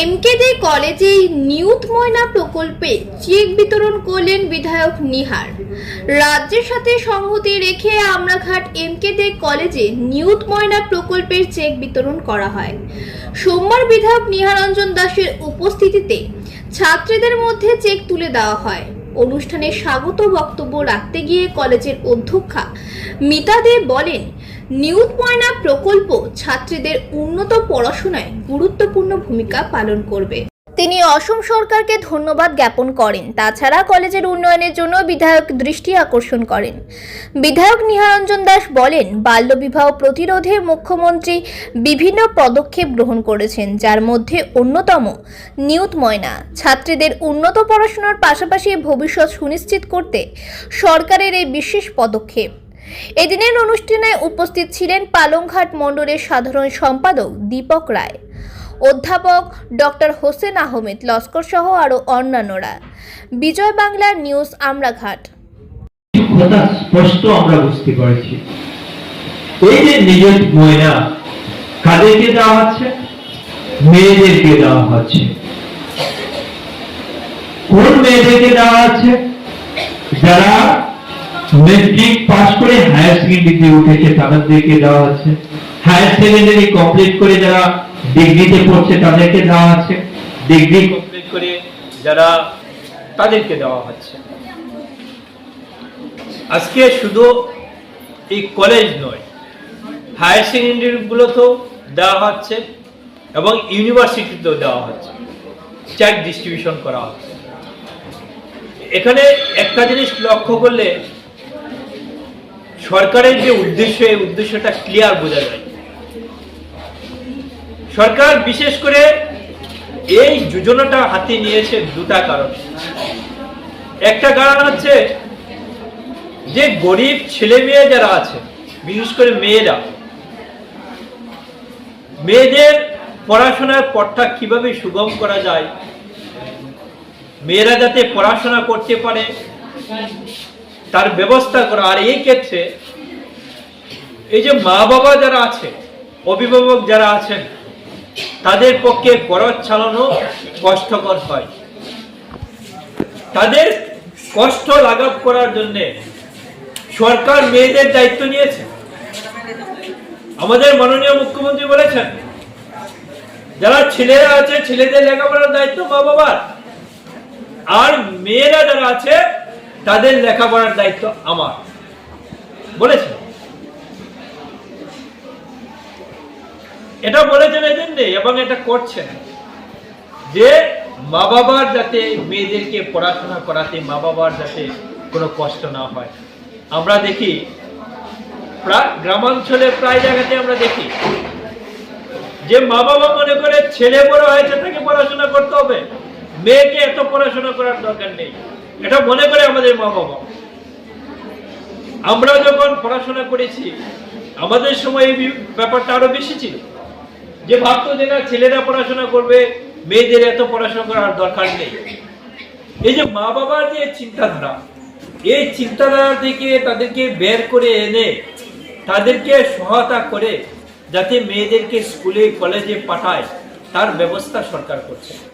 MKD কলেজে নিউথ ময়না প্রকল্পে check বিতরণ করলেন বিধায়ক নিহার। রাজ্যের সাথে সংহতি রেখে আমরাঘাট এমকেডি কলেজে নিউথ ময়না প্রকল্পের চেক বিতরণ করা হয়। সোমবার বিধায়ক নিহারঞ্জন দাসের উপস্থিতিতে ছাত্রীদের মধ্যে চেক তুলে দেওয়া হয়। অনুষ্ঠানে স্বাগত বক্তব্য রাখতে গিয়ে কলেজের অধ্যক্ষা মিতা দে বলেন নিউথ ময়না প্রকল্প ছাত্রীদের উন্নত পড়াশোনায় গুরুত্বপূর্ণ ভূমিকা পালন করবে। তিনি অসম সরকারকে ধন্যবাদ জ্ঞাপন করেন। তাছাড়া কলেজের উন্নয়নের জন্য বিধায়ক দৃষ্টি আকর্ষণ করেন। বিধায়ক নিহারঞ্জন দাস বলেন বাল্যবিবাহ প্রতিরোধে মুখ্যমন্ত্রী বিভিন্ন পদক্ষেপ গ্রহণ করেছেন, যার মধ্যে অন্যতম নিউত ময়না। ছাত্রীদের উন্নত পড়াশোনার পাশাপাশি ভবিষ্যৎ সুনিশ্চিত করতে সরকারের এই বিশেষ পদক্ষেপ। এদিনের অনুষ্ঠানে উপস্থিত ছিলেন পালংঘাট মণ্ডলের সাধারণ সম্পাদক দীপক রায়, অধ্যাপক ডক্টর হোসেন আহমেদ লস্কর সহ আরও অন্যান্যরা। বিজয় বাংলার নিউজ আমরাঘাট। স্পষ্ট আমরা বুঝতে পারছি। এই যে নিজের কাদেরকে দেওয়া হচ্ছে? মেয়েদেরকে দেওয়া হচ্ছে। কোন মেয়েদেরকে দেওয়া হচ্ছে? যারা মেট্রিক পাস করে হায়ার সেকেন্ডারিতে উঠেছে, তাদেরকে দেওয়া হচ্ছে। হায়ার সেকেন্ডারি কমপ্লিট করে যারা ডিগ্রিতে পড়ছে, তাদেরকে দেওয়া হচ্ছে। ডিগ্রি কমপ্লিট করে যারা তাদেরকে দেওয়া হচ্ছে। আজকে শুধু এই কলেজ নয় হায়ার সেকেন্ডারি সেকেন্ডারিগুলোতেও দেওয়া হচ্ছে এবং ইউনিভার্সিটিতেও দেওয়া হচ্ছে। চেক ডিস্ট্রিবিউশন করা হচ্ছে। এখানে একটা জিনিস লক্ষ্য করলে সরকারের যে উদ্দেশ্য, এই উদ্দেশ্যটা ক্লিয়ার বোঝা যায়। সরকার বিশেষ করে এই যোজনাটা হাতে নিয়েছে দুটা কারণ। একটা কারণ হচ্ছে যে গরিব ছেলে মেয়ে যারা আছে, বিশেষ করে মেয়েরা, মেয়েদের পড়াশোনার পথটা কীভাবে সুগম করা যায়, মেয়েরা যাতে পড়াশোনা করতে পারে তার ব্যবস্থা করা। আর এই ক্ষেত্রে এই যে মা বাবা যারা আছে, অভিভাবক যারা আছেন, তাদের পক্ষে খরচ চালানো কষ্টকর হয়। তাদের কষ্ট লাঘব করার জন্য সরকার মেয়েদের দায়িত্ব নিয়েছে। আমাদের মাননীয় মুখ্যমন্ত্রী বলেছেন, যারা ছেলেরা আছে, ছেলেদের লেখাপড়ার দায়িত্ব মা বাবার। আর মেয়েরা যারা আছে তাদের লেখাপড়ার দায়িত্ব আমার। বলেছেন এটা বলেছেন এই জন্যে এবং এটা করছেন। যে মা বাবার যাতে মেয়েদেরকে পড়াশোনা করাতে মা বাবার যাতে কোনো কষ্ট না হয়। আমরা দেখি, প্রায় গ্রামাঞ্চলে প্রায় জায়গাতে আমরা দেখি, যে মা বাবা মনে করে ছেলে বড় হয়েছে তাকে পড়াশোনা করতে হবে। মেয়েকে এত পড়াশোনা করার দরকার নেই। এটা মনে করে আমাদের মা বাবা। আমরা যখন পড়াশোনা করেছি, আমাদের সময় এই ব্যাপারটা আরও বেশি ছিল। যে ভাবতো যে না, ছেলেরা পড়াশোনা করবে, মেয়েদের এত পড়াশোনা করার দরকার নেই। এই যে মা বাবার যে চিন্তাধারা, এই চিন্তাধারা থেকে তাদেরকে বের করে এনে, তাদেরকে সহায়তা করে, যাতে মেয়েদেরকে স্কুলে, কলেজে পাঠায়, তার ব্যবস্থা সরকার করছে।